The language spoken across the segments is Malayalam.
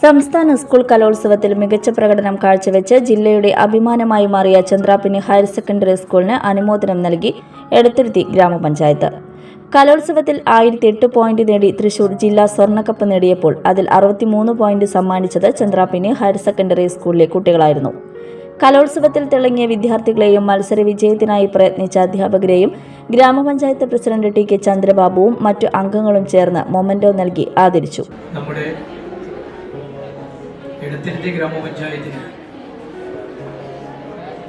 സംസ്ഥാന സ്കൂൾ കലോത്സവത്തിൽ മികച്ച പ്രകടനം കാഴ്ചവെച്ച് ജില്ലയുടെ അഭിമാനമായി മാറിയ ചന്ദ്രാപിനി ഹയർ സെക്കൻഡറി സ്കൂളിന് അനുമോദനം നൽകി എടത്തിരുത്തി ഗ്രാമപഞ്ചായത്ത്. കലോത്സവത്തിൽ ആയിരത്തി എട്ട് പോയിന്റ് നേടി തൃശൂർ ജില്ലാ സ്വർണക്കപ്പ് നേടിയപ്പോൾ അതിൽ അറുപത്തിമൂന്ന് പോയിന്റ് സമ്മാനിച്ചത് ചന്ദ്രാപിനി ഹയർ സെക്കൻഡറി സ്കൂളിലെ കുട്ടികളായിരുന്നു. കലോത്സവത്തിൽ തിളങ്ങിയ വിദ്യാർത്ഥികളെയും മത്സര വിജയത്തിനായി പ്രയത്നിച്ച അധ്യാപകരെയും ഗ്രാമപഞ്ചായത്ത് പ്രസിഡന്റ് ടി കെ ചന്ദ്രബാബുവും മറ്റു അംഗങ്ങളും ചേർന്ന് മൊമെന്റോ നൽകി ആദരിച്ചു. എടത്തിരുത്തി ഗ്രാമപഞ്ചായത്തിന്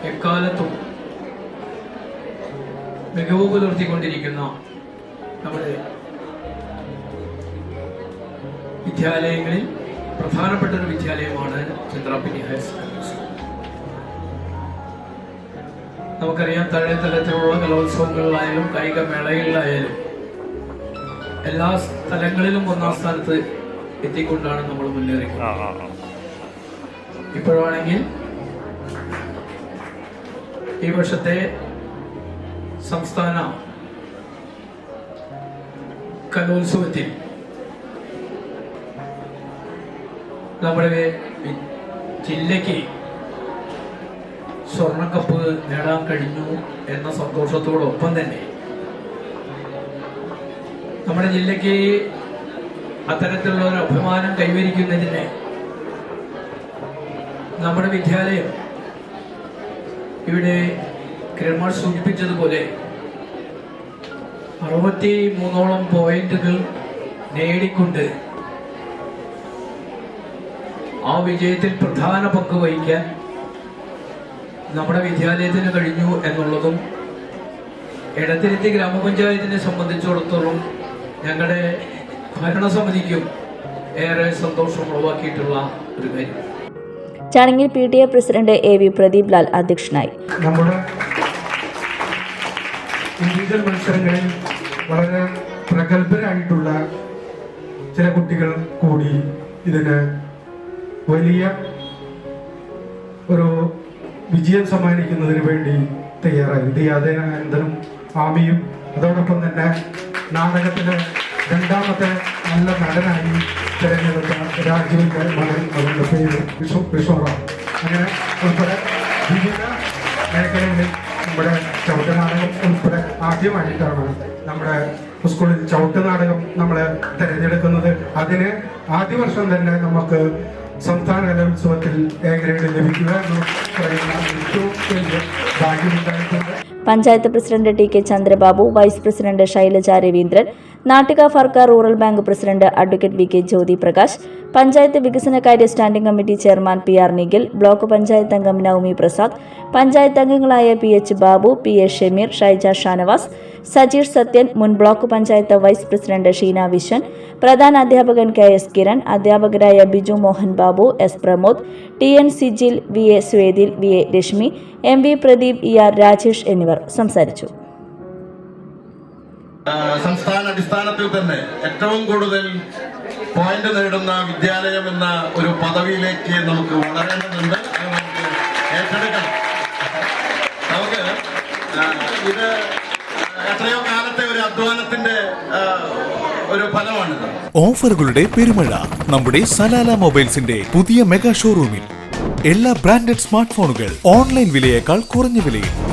എക്കാലത്തും മികവ് പുലർത്തിക്കൊണ്ടിരിക്കുന്ന നമ്മുടെ വിദ്യാലയങ്ങളിൽ പ്രധാനപ്പെട്ട ഒരു വിദ്യാലയമാണ് ചന്ദ്രാപ്പിനി ഹയർ സെക്കൻഡറി സ്കൂൾ. നമുക്കറിയാം താഴെ തലത്തിലുള്ള കലോത്സവങ്ങളിലായാലും കായിക മേളകളിലായാലും എല്ലാ സ്ഥലങ്ങളിലും ഒന്നാം സ്ഥാനത്ത് എത്തിക്കൊണ്ടാണ് നമ്മൾ മുന്നേറിക്കുന്നത് ഇപ്പോഴാണെങ്കിൽ ഈ വർഷത്തെ സംസ്ഥാന കലോത്സവത്തിൽ നമ്മുടെ ജില്ലയ്ക്ക് സ്വർണക്കപ്പ് നേടാൻ കഴിഞ്ഞു എന്ന സന്തോഷത്തോടൊപ്പം തന്നെ നമ്മുടെ ജില്ലയ്ക്ക് അത്തരത്തിലുള്ള ഒരു അഭിമാനം കൈവരിക്കുന്നതിന് നമ്മുടെ വിദ്യാലയം ഇവിടെ കിരൺമാർ സൂചിപ്പിച്ചതുപോലെ അറുപത്തി മൂന്നോളം പോയിന്റുകൾ നേടിക്കൊണ്ട് ആ വിജയത്തിൽ പ്രധാന പങ്ക് വഹിക്കാൻ നമ്മുടെ വിദ്യാലയത്തിന് കഴിഞ്ഞു എന്നുള്ളതും എടത്തിരുത്തി ഗ്രാമപഞ്ചായത്തിനെ സംബന്ധിച്ചിടത്തോളം ഞങ്ങളുടെ ഭരണസമിതിക്കും ഏറെ സന്തോഷം ഉളവാക്കിയിട്ടുള്ള ഒരു കാര്യം. ചടങ്ങിൽ P T A president A V Pradeep Lal അധ്യക്ഷനായി. ഇൻഡിവിജ്വൽ മത്സരങ്ങളിൽ വളരെ പ്രഗത്ഭരായിട്ടുള്ള ചില കുട്ടികൾ കൂടി ഇതിന് വലിയ ഒരു വിജയം സമ്മാനിക്കുന്നതിന് വേണ്ടി തയ്യാറായി. ദിയാദനന്ദനും ആമിയും അതോടൊപ്പം തന്നെ നാടകത്തിലെ രണ്ടാമത്തെ നല്ല നടനായി തിരഞ്ഞെടുത്ത രാജുവിന്റെ മകൻ അവരുടെ വിശ്വ വിശ്വറാം അങ്ങനെ ഉൾപ്പെടെ വിവിധ മേഖലകളിൽ നമ്മുടെ ചവിട്ടുനാടകം ഉൾപ്പെടെ ആദ്യമായിട്ടാണ് നമ്മുടെ സ്കൂളിൽ ചവിട്ടുനാടകം നമ്മൾ തിരഞ്ഞെടുക്കുന്നത്. അതിന് ആദ്യ വർഷം തന്നെ നമുക്ക് സംസ്ഥാന കലോത്സവത്തിൽ എ ലഭിക്കുക എന്ന് പറയുന്ന ഏറ്റവും വലിയ ഭാഗ്യമുണ്ടായിട്ടുണ്ട് panchayat president T K Chandrababu vice president Shailaja Raveendran Nattika Firka rural bank president advocate V K Jyothi Prakash panchayat വികസനകാര്യ standing committee chairman P R Nikhil block panchayat അംഗം നൌമി പ്രസാദ് പഞ്ചായത്ത് അംഗങ്ങളായ P H Babu P A Shameer Shaija Shanavas Sajeer Sathyan മുൻ block panchayat vice president Sheena Viswan പ്രധാന അധ്യാപകൻ കെ എസ് കിരൺ അധ്യാപകരായ Biju Mohan Babu S Pramod T N Sijil V A Swedil V A Reshmi M V Pradeep E R Rajesh എന്നിവർ സംസാരിച്ചു. സംസ്ഥാന അടിസ്ഥാനത്തിൽ തന്നെ ഏറ്റവും കൂടുതൽ പോയിന്റ് നേടുന്ന വിദ്യാലയം എന്ന ഒരു പദവിയിലേക്ക് നമുക്ക് വളരേണ്ടതുണ്ട്. നമുക്ക് ഏറ്റെടുക്കണം. നമുക്ക് ഇത് എത്രയോ കാലത്തെ ഒരു അധ്വാനത്തിന്റെ ഒരു ഓഫറുകളുടെ പെരുമഴ നമ്മുടെ സലാല മൊബൈൽസിന്റെ പുതിയ മെഗാ ഷോറൂമിൽ. എല്ലാ ബ്രാൻഡഡ് സ്മാർട്ട് ഫോണുകൾ ഓൺലൈൻ വിലയേക്കാൾ കുറഞ്ഞ വിലയിൽ.